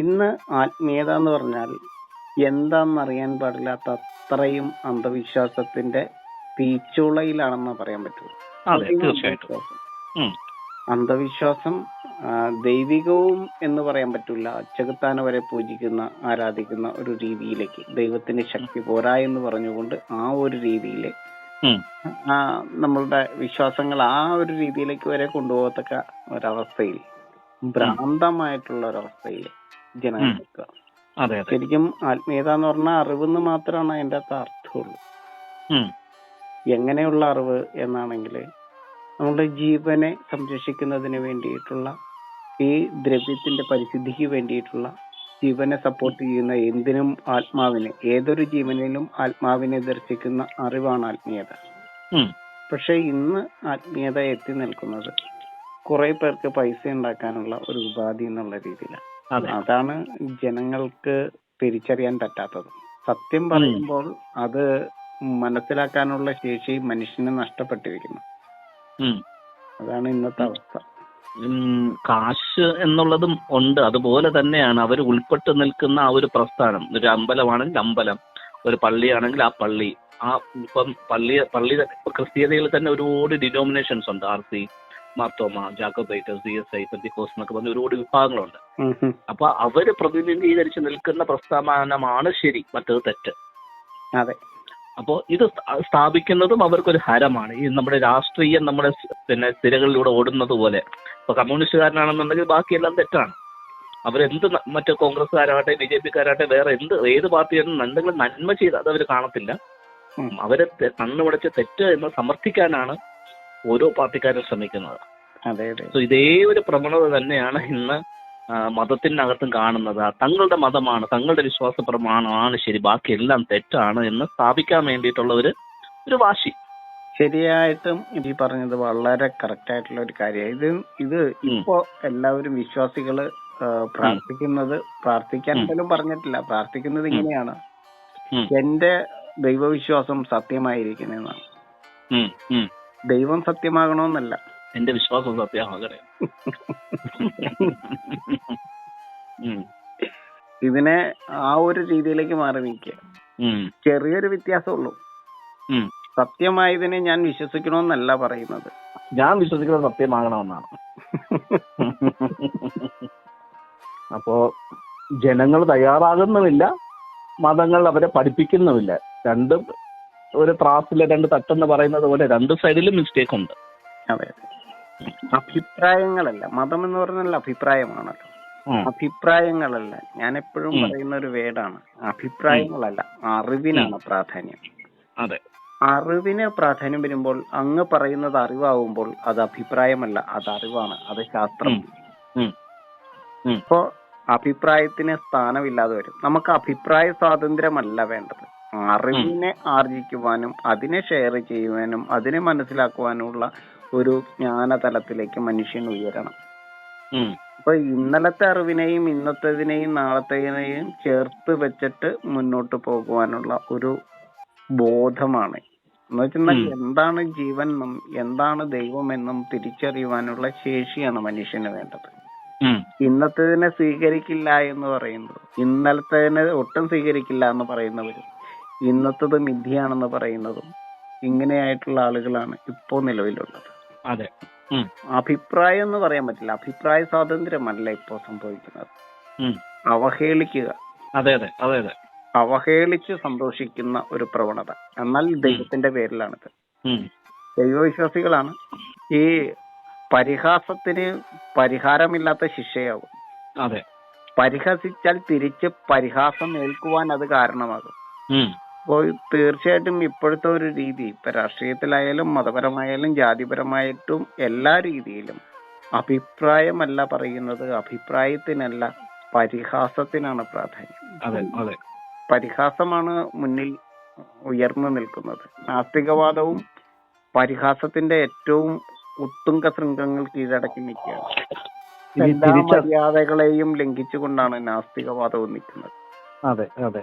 ഇന്ന് ആത്മീയത എന്ന് പറഞ്ഞാൽ എന്താണെന്നറിയാൻ പാടില്ലാത്ത അത്രയും അന്ധവിശ്വാസത്തിന്റെ തീച്ചുളയിലാണെന്ന് പറയാൻ പറ്റുള്ളൂ. അതെ തീർച്ചയായിട്ടും. അന്ധവിശ്വാസം. ദൈവികവും എന്ന് പറയാൻ പറ്റില്ല. ചെകുത്താന വരെ പൂജിക്കുന്ന ആരാധിക്കുന്ന ഒരു രീതിയിലേക്ക് ദൈവത്തിന്റെ ശക്തി പോരാ എന്ന് പറഞ്ഞുകൊണ്ട് ആ ഒരു രീതിയിൽ നമ്മളുടെ വിശ്വാസങ്ങൾ ആ ഒരു രീതിയിലേക്ക് വരെ കൊണ്ടുപോകത്തക്ക ഒരവസ്ഥയിൽ ഭ്രാന്തമായിട്ടുള്ള ഒരവസ്ഥയിൽ ജനങ്ങൾ ഉം. അതെ അതെ ശരിക്കും ആത്മീയത എന്ന് പറഞ്ഞാൽ അറിവെന്ന് മാത്രമാണ് അതിന്റെ അകത്ത് അർത്ഥമുള്ളൂ. എങ്ങനെയുള്ള അറിവ് എന്നാണെങ്കിൽ നമ്മുടെ ജീവനെ സംരക്ഷിക്കുന്നതിന് വേണ്ടിയിട്ടുള്ള ഈ ദ്രവ്യത്തിന്റെ പരിശുദ്ധിക്ക് വേണ്ടിയിട്ടുള്ള ജീവനെ സപ്പോർട്ട് ചെയ്യുന്ന എന്തിനും ആത്മാവിനെ ഏതൊരു ജീവനിലും ആത്മാവിനെ ദർശിക്കുന്ന അറിവാണ് ആത്മീയത. പക്ഷെ ഇന്ന് ആത്മീയത എത്തി നിൽക്കുന്നത് കുറെ പേർക്ക് പൈസ ഉണ്ടാക്കാനുള്ള ഒരു ഉപാധി എന്നുള്ള രീതിയിലാണ് അതാണ് ജനങ്ങൾക്ക് തിരിച്ചറിയാൻ പറ്റാത്തത്. സത്യം പറയുമ്പോൾ അത് മനസ്സിലാക്കാനുള്ള ശേഷി മനുഷ്യന് നഷ്ടപ്പെട്ടിരിക്കുന്നു. അതാണ് ഇന്നത്തെ അവസ്ഥ. കാശ് എന്നുള്ളതും ഉണ്ട്. അതുപോലെ തന്നെയാണ് അവർ ഉൾപ്പെട്ട് നിൽക്കുന്ന ആ ഒരു പ്രസ്ഥാനം. ഒരു അമ്പലമാണെങ്കിൽ അമ്പലം ഒരു പള്ളിയാണെങ്കിൽ ആ പള്ളി. ആ ഇപ്പം പള്ളി പള്ളി ക്രിസ്തീയതയിൽ തന്നെ ഒരുപാട് ഡിനോമിനേഷൻസ് ഉണ്ട്. R C Marthoma Jacobites C S I Pentecost എന്നൊക്കെ പറഞ്ഞ ഒരുപാട് വിഭാഗങ്ങളുണ്ട്. അപ്പൊ അവർ പ്രതിനിധീകരിച്ച് നിൽക്കുന്ന പ്രസ്ഥാനമാണ് ശരി മറ്റത് തെറ്റ്. അതെ. അപ്പോൾ ഇത് സ്ഥാ- സ്ഥാപിക്കുന്നതും അവർക്കൊരു ഹരമാണ്. ഈ നമ്മുടെ രാഷ്ട്രീയം നമ്മുടെ പിന്നെ സ്ഥിരകളിലൂടെ ഓടുന്നത് പോലെ ഇപ്പൊ കമ്മ്യൂണിസ്റ്റുകാരനാണെന്നുണ്ടെങ്കിൽ ബാക്കിയെല്ലാം തെറ്റാണ്. അവരെന്ത് മറ്റു കോൺഗ്രസ്സുകാരാകട്ടെ ബി ജെ പിക്കാരാകട്ടെ വേറെ എന്ത് ഏത് പാർട്ടിയാണെന്നും എന്തെങ്കിലും നന്മ ചെയ്ത് അത് അവർ കാണത്തില്ല അവരെ കണ്ണുമടച്ച് തെറ്റ് എന്ന് സമർത്ഥിക്കാനാണ് ഓരോ പാർട്ടിക്കാരും ശ്രമിക്കുന്നത്. അതെ അതെ. സോ ഇതേ ഒരു പ്രവണത തന്നെയാണ് ഇന്ന് മതത്തിന്റെ മതത്തിനകത്തും കാണുന്നത്. തങ്ങളുടെ മതമാണ് തങ്ങളുടെ വിശ്വാസ പ്രമാണമാണ് ശരി. ബാക്കി എല്ലാം തെറ്റാണ് എന്ന് സ്ഥാപിക്കാൻ വേണ്ടിയിട്ടുള്ള ഒരു ഒരു വാശി. ശരിയായിട്ടും ഈ പറഞ്ഞത് വളരെ കറക്റ്റ് ആയിട്ടുള്ള ഒരു കാര്യമാണ്. ഇത് ഇത് ഇപ്പോ എല്ലാവരും വിശ്വാസികൾ പ്രാർത്ഥിക്കുന്നത് പ്രാർത്ഥിക്കാൻ. പോലും പറഞ്ഞിട്ടില്ല. പ്രാർത്ഥിക്കുന്നത് ഇങ്ങനെയാണ്. എന്റെ ദൈവവിശ്വാസം സത്യമായിരിക്കണെന്നാണ്. ദൈവം സത്യമാകണമെന്നല്ല. എന്റെ വിശ്വാസം സത്യമാകണേ ഇതിനെ ആ ഒരു രീതിയിലേക്ക് മാറി നിൽക്കുക. ചെറിയൊരു വ്യത്യാസമുള്ളൂ. സത്യമായതിനെ ഞാൻ വിശ്വസിക്കണമെന്നല്ല പറയുന്നത്. ഞാൻ വിശ്വസിക്കുന്നത് സത്യമാകണമെന്നാണ്. അപ്പോ ജനങ്ങൾ തയ്യാറാകുന്നുമില്ല മതങ്ങൾ അവരെ പഠിപ്പിക്കുന്നുമില്ല. രണ്ടും ഒരു ത്രാസിലെ രണ്ട് തട്ടെന്ന് പറയുന്നത് പോലെ രണ്ട് സൈഡിലും മിസ്റ്റേക്ക് ഉണ്ട്. അതെ അഭിപ്രായങ്ങളല്ല. മതം എന്ന് പറഞ്ഞാൽ അഭിപ്രായമാണല്ലോ അഭിപ്രായങ്ങളല്ല. ഞാൻ എപ്പോഴും. പറയുന്ന ഒരു വേടാണ്. അഭിപ്രായങ്ങളല്ല. അറിവിനാണ് പ്രാധാന്യം. അതെ. അറിവിന് പ്രാധാന്യം വരുമ്പോൾ അങ്ങ് പറയുന്നത് അറിവാകുമ്പോൾ അത് അഭിപ്രായമല്ല അത് അറിവാണ്. അത് ശാസ്ത്രം. അപ്പോ അഭിപ്രായത്തിന് സ്ഥാനമില്ലാതെ വരും. നമുക്ക് അഭിപ്രായ സ്വാതന്ത്ര്യമല്ല വേണ്ടത്. അറിവിനെ ആർജിക്കുവാനും അതിനെ ഷെയർ ചെയ്യുവാനും അതിനെ മനസ്സിലാക്കുവാനുമുള്ള ഒരു ജ്ഞാന തലത്തിലേക്ക് മനുഷ്യൻ ഉയരണം. അപ്പൊ ഇന്നലത്തെ അറിവിനെയും ഇന്നത്തേതിനെയും നാളത്തേതിനെയും ചേർത്ത് വെച്ചിട്ട് മുന്നോട്ട് പോകുവാനുള്ള ഒരു ബോധമാണ്. എന്ന് വെച്ചാൽ. എന്താണ് ജീവൻ എന്നും എന്താണ് ദൈവമെന്നും തിരിച്ചറിയുവാനുള്ള ശേഷിയാണ് മനുഷ്യന് വേണ്ടത്. ഇന്നത്തേതിനെ സ്വീകരിക്കില്ല എന്ന് പറയുന്നത് ഇന്നലത്തേതിനെ ഒട്ടും സ്വീകരിക്കില്ല എന്ന് പറയുന്നവരും ഇന്നത്തത് മിഥ്യയാണെന്ന് പറയുന്നതും ഇങ്ങനെയായിട്ടുള്ള ആളുകളാണ് ഇപ്പോൾ നിലവിലുള്ളത്. അതെ. അഭിപ്രായം എന്ന് പറയാൻ പറ്റില്ല. അഭിപ്രായ സ്വാതന്ത്ര്യമല്ല ഇപ്പോൾ സംഭവിക്കുന്നത്. അവഹേളിക്കുക. അതെ അതെ അതെ അതെ. അവഹേളിച്ച് സന്തോഷിക്കുന്ന ഒരു പ്രവണത. എന്നാൽ ദൈവത്തിന്റെ പേരിലാണിത്. ഇത് ദൈവവിശ്വാസികളാണ് ഈ പരിഹാസത്തിന് പരിഹാരമില്ലാത്ത ശിക്ഷയാവും. അതെ. പരിഹസിച്ചാൽ തിരിച്ച് പരിഹാസം ഏൽക്കുവാൻ അത് കാരണമാകും. അപ്പോൾ തീർച്ചയായിട്ടും ഇപ്പോഴത്തെ ഒരു രീതി ഇപ്പൊ രാഷ്ട്രീയത്തിലായാലും മതപരമായാലും ജാതിപരമായിട്ടും എല്ലാ രീതിയിലും അഭിപ്രായമല്ല പറയുന്നത് അഭിപ്രായത്തിനല്ല പരിഹാസത്തിനാണ് പ്രാധാന്യം. പരിഹാസമാണ് മുന്നിൽ ഉയർന്നു നിൽക്കുന്നത്. നാസ്തികവാദവും പരിഹാസത്തിന്റെ ഏറ്റവും ഉത്തുംഗ ശൃംഗങ്ങൾ കീഴടക്കി നിൽക്കുകയാണ്. എല്ലാ മര്യാദകളെയും ലംഘിച്ചുകൊണ്ടാണ് നാസ്തികവാദവും നിൽക്കുന്നത്. അതെ അതെ.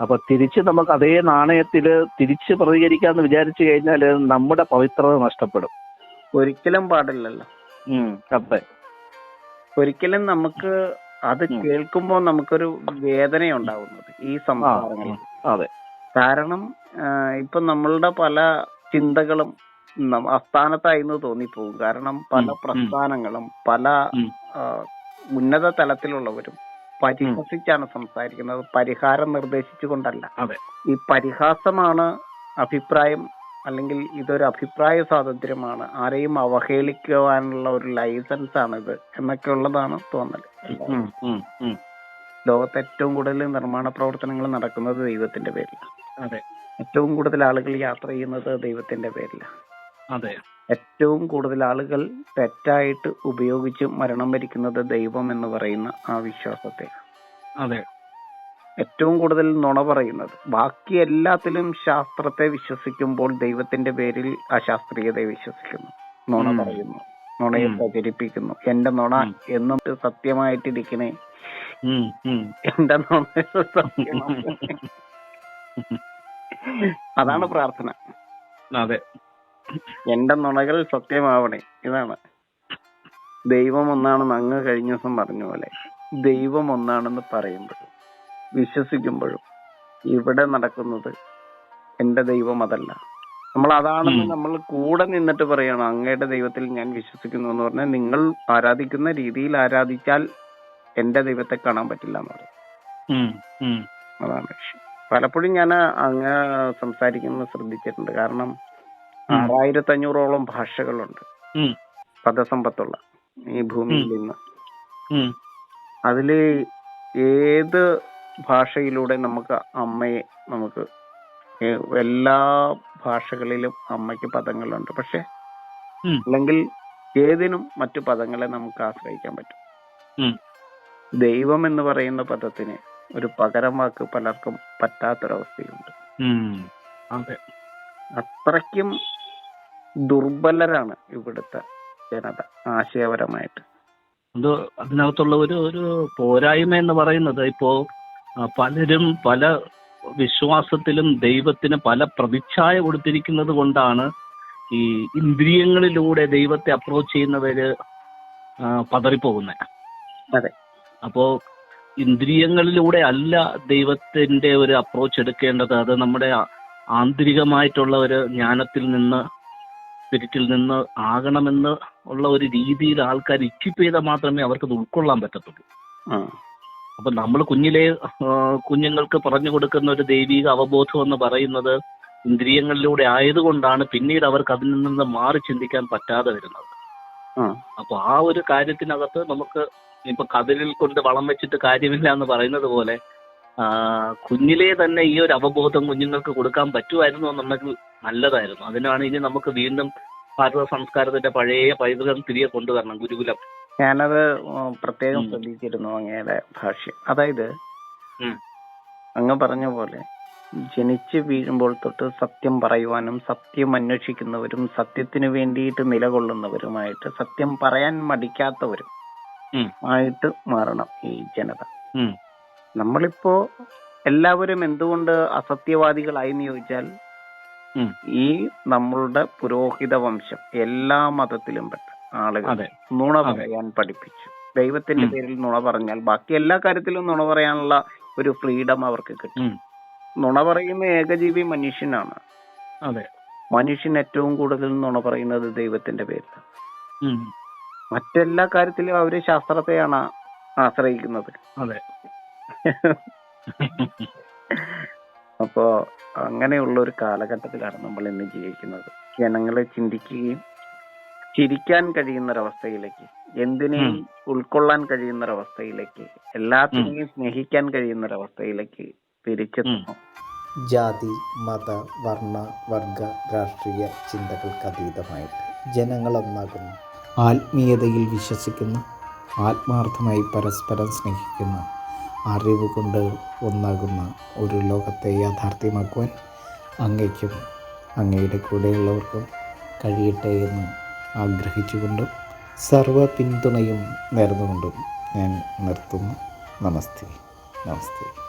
അപ്പൊ തിരിച്ച് നമുക്ക് അതേ നാണയത്തിൽ തിരിച്ച് പ്രതികരിക്കാന്ന് വിചാരിച്ചു കഴിഞ്ഞാൽ നമ്മുടെ പവിത്രത നഷ്ടപ്പെടും. ഒരിക്കലും പാടില്ലല്ലോ. അതെ. ഒരിക്കലും നമുക്ക് അത്. കേൾക്കുമ്പോൾ നമുക്കൊരു വേദനയുണ്ടാവുന്നത് ഈ ആ, സംസാരങ്ങളിൽ അതെ. കാരണം ഇപ്പൊ നമ്മളുടെ പല ചിന്തകളും അസ്ഥാനത്തായിന്ന് തോന്നിപ്പോകും. കാരണം പല. പ്രസ്ഥാനങ്ങളും പല. ഉന്നത തലത്തിലുള്ളവരും പരിഹസിച്ചാണ് സംസാരിക്കുന്നത്. പരിഹാരം നിർദ്ദേശിച്ചുകൊണ്ടല്ല. ഈ പരിഹാസമാണ് അഭിപ്രായം അല്ലെങ്കിൽ ഇതൊരു അഭിപ്രായ സ്വാതന്ത്ര്യമാണ്. ആരെയും അവഹേളിക്കുവാനുള്ള ഒരു ലൈസൻസ് ആണ് ഇത് എന്നൊക്കെ ഉള്ളതാണ് തോന്നൽ. ലോകത്ത് ഏറ്റവും കൂടുതൽ നിർമ്മാണ പ്രവർത്തനങ്ങൾ നടക്കുന്നത് ദൈവത്തിന്റെ പേരിലാണ്. അതെ. ഏറ്റവും കൂടുതൽ ആളുകൾ യാത്ര ചെയ്യുന്നത് ദൈവത്തിന്റെ പേരിലാണ്. അതെ. ഏറ്റവും കൂടുതൽ ആളുകൾ തെറ്റായിട്ട് ഉപയോഗിച്ച് മരണം വരിക്കുന്നത് ദൈവം എന്ന് പറയുന്ന ആ വിശ്വാസത്തെ. അതെ. ഏറ്റവും കൂടുതൽ നുണ പറയുന്നത്. ബാക്കി എല്ലാത്തിലും ശാസ്ത്രത്തെ വിശ്വസിക്കുമ്പോൾ ദൈവത്തിന്റെ പേരിൽ അശാസ്ത്രീയതയെ വിശ്വസിക്കുന്നു. നുണ പറയുന്നു. നുണയെ. പ്രചരിപ്പിക്കുന്നു. എന്റെ നുണ. എന്നും സത്യമായിട്ടിരിക്കണേ. എന്റെ നുണ സത്യമാണ് അതാണ് പ്രാർത്ഥന. അതെ. എന്റെ നുണകൾ സത്യമാവണേ. ഇതാണ്. ദൈവം ഒന്നാണെന്ന് അങ്ങ് കഴിഞ്ഞ ദിവസം പറഞ്ഞ പോലെ ദൈവം ഒന്നാണെന്ന് പറയുമ്പോഴും വിശ്വസിക്കുമ്പോഴും ഇവിടെ നടക്കുന്നത് എന്റെ ദൈവം അതല്ല നമ്മൾ അതാണെന്ന് നമ്മൾ കൂടെ നിന്നിട്ട് പറയണം അങ്ങയുടെ ദൈവത്തിൽ ഞാൻ വിശ്വസിക്കുന്നു എന്ന് പറഞ്ഞാൽ നിങ്ങൾ ആരാധിക്കുന്ന രീതിയിൽ ആരാധിച്ചാൽ എന്റെ ദൈവത്തെ കാണാൻ പറ്റില്ല എന്ന് പറയും. അതാണ്. പലപ്പോഴും ഞാൻ അങ്ങ് സംസാരിക്കുന്നത് ശ്രദ്ധിച്ചിട്ടുണ്ട്. കാരണം. ആറായിരത്തി അഞ്ഞൂറോളം ഭാഷകളുണ്ട്. പദസമ്പത്തുള്ള ഈ ഭൂമിയിൽ ഇന്ന് ഉം. അതിൽ ഏത് ഭാഷയിലൂടെ നമുക്ക് അമ്മയെ നമുക്ക് എല്ലാ ഭാഷകളിലും അമ്മയ്ക്ക് പദങ്ങളുണ്ട്. പക്ഷെ അല്ലെങ്കിൽ ഏതിനും മറ്റു പദങ്ങളെ നമുക്ക് ആശ്രയിക്കാൻ പറ്റും. ദൈവം എന്ന് പറയുന്ന പദത്തിന് ഒരു പകരം വാക്ക് പലർക്കും പറ്റാത്തൊരവസ്ഥയുണ്ട്. അത്രയ്ക്കും ദുർബലരാണ് ഇവിടുത്തെ ജനത ആശയപരമായിട്ട്. അത് അതിനകത്തുള്ള ഒരു ഒരു പോരായ്മ എന്ന് പറയുന്നത് ഇപ്പോ പലരും പല വിശ്വാസത്തിലും ദൈവത്തിന് പല പ്രതിച്ഛായ കൊടുത്തിരിക്കുന്നത് കൊണ്ടാണ് ഈ ഇന്ദ്രിയങ്ങളിലൂടെ ദൈവത്തെ അപ്രോച്ച് ചെയ്യുന്നവര് പതറിപ്പോകുന്നത് അതെ. അപ്പോ ഇന്ദ്രിയങ്ങളിലൂടെ അല്ല ദൈവത്തിന്റെ ഒരു അപ്രോച്ച് എടുക്കേണ്ടത് അത് നമ്മുടെ ആന്തരികമായിട്ടുള്ള ഒരു ജ്ഞാനത്തിൽ നിന്ന് സ്പിരിറ്റിൽ നിന്ന് ആകണമെന്ന് ഉള്ള ഒരു രീതിയിൽ ആൾക്കാർ ഇക്വിപ്പ് ചെയ്താൽ മാത്രമേ അവർക്ക് അത് ഉൾക്കൊള്ളാൻ പറ്റത്തുള്ളൂ. അപ്പൊ നമ്മൾ കുഞ്ഞിലെ കുഞ്ഞുങ്ങൾക്ക് പറഞ്ഞു കൊടുക്കുന്ന ഒരു ദൈവിക അവബോധം എന്ന് പറയുന്നത് ഇന്ദ്രിയങ്ങളിലൂടെ ആയതുകൊണ്ടാണ് പിന്നീട് അവർക്ക് അതിൽ നിന്ന് മാറി ചിന്തിക്കാൻ പറ്റാതെ വരുന്നത്. അപ്പൊ ആ ഒരു കാര്യത്തിനകത്ത് നമുക്ക് ഇപ്പൊ കതിരിൽ കൊണ്ട് വളം വെച്ചിട്ട് കാര്യമില്ല എന്ന് പറയുന്നത് പോലെ കുഞ്ഞിലേ തന്നെ ഈ ഒരു അവബോധം കുഞ്ഞുങ്ങൾക്ക് കൊടുക്കാൻ പറ്റുമായിരുന്നു എന്നുണ്ടെങ്കിൽ നല്ലതായിരുന്നു അതിനാണ് ഇനി നമുക്ക് വീണ്ടും ഭാരത സംസ്കാരത്തിന്റെ പഴയ പൈതൃകം തിരികെ കൊണ്ടുവരണം ഗുരുകുലം ഞാനത് പ്രത്യേകം. ശ്രദ്ധിച്ചിരുന്നു അങ്ങയുടെ ഭാഷ അതായത്. അങ്ങ് പറഞ്ഞ പോലെ ജനിച്ച് വീഴുമ്പോൾ തൊട്ട് സത്യം പറയുവാനും സത്യം അന്വേഷിക്കുന്നവരും സത്യത്തിന് വേണ്ടിയിട്ട് നിലകൊള്ളുന്നവരുമായിട്ട് സത്യം പറയാൻ മടിക്കാത്തവരും ആയിട്ട് മാറണം ഈ ജനത. നമ്മളിപ്പോ എല്ലാവരും എന്തുകൊണ്ട് അസത്യവാദികളായി എന്ന് ചോദിച്ചാൽ ഈ നമ്മളുടെ പുരോഹിത വംശം എല്ലാ മതത്തിലും പെട്ട ആളുകൾ നുണ പറയാൻ പഠിപ്പിച്ചു. ദൈവത്തിന്റെ പേരിൽ നുണ പറഞ്ഞാൽ ബാക്കി എല്ലാ കാര്യത്തിലും നുണ പറയാനുള്ള ഒരു ഫ്രീഡം അവർക്ക് കിട്ടും. നുണ പറയുന്ന ഏകജീവി മനുഷ്യനാണ്. അതെ. മനുഷ്യൻ ഏറ്റവും കൂടുതൽ നുണ പറയുന്നത് ദൈവത്തിന്റെ പേരിൽ മറ്റെല്ലാ കാര്യത്തിലും അവർ ശാസ്ത്രത്തെയാണ് ആശ്രയിക്കുന്നത്. അതെ. അപ്പോ അങ്ങനെയുള്ള ഒരു കാലഘട്ടത്തിലാണ് നമ്മൾ ഇന്ന് ജീവിക്കുന്നത്. ജനങ്ങളെ ചിന്തിക്കുകയും ചിരിക്കാൻ കഴിയുന്ന ഒരവസ്ഥയിലേക്ക് എന്തിനേയും ഉൾക്കൊള്ളാൻ കഴിയുന്ന ഒരവസ്ഥയിലേക്ക് എല്ലാത്തിനെയും സ്നേഹിക്കാൻ കഴിയുന്ന ഒരവസ്ഥയിലേക്ക് തിരിച്ചെത്തുന്നു ജാതി മത വർണ വർഗ രാഷ്ട്രീയ ചിന്തകൾക്ക് അതീതമായിട്ട് ജനങ്ങളൊന്നാകുന്നു. ആത്മീയതയിൽ വിശ്വസിക്കുന്നു. ആത്മാർത്ഥമായി പരസ്പരം സ്നേഹിക്കുന്ന. അറിവ് കൊണ്ട് ഒന്നാകുന്ന ഒരു ലോകത്തെ യാഥാർത്ഥ്യമാക്കുവാൻ അങ്ങയ്ക്കും അങ്ങയുടെ കൂടെയുള്ളവർക്കും കഴിയട്ടെ എന്ന് ആഗ്രഹിച്ചുകൊണ്ടും സർവ പിന്തുണയും നേർന്നുകൊണ്ടും ഞാൻ നിർത്തുന്നു. നമസ്തേ. നമസ്തേ.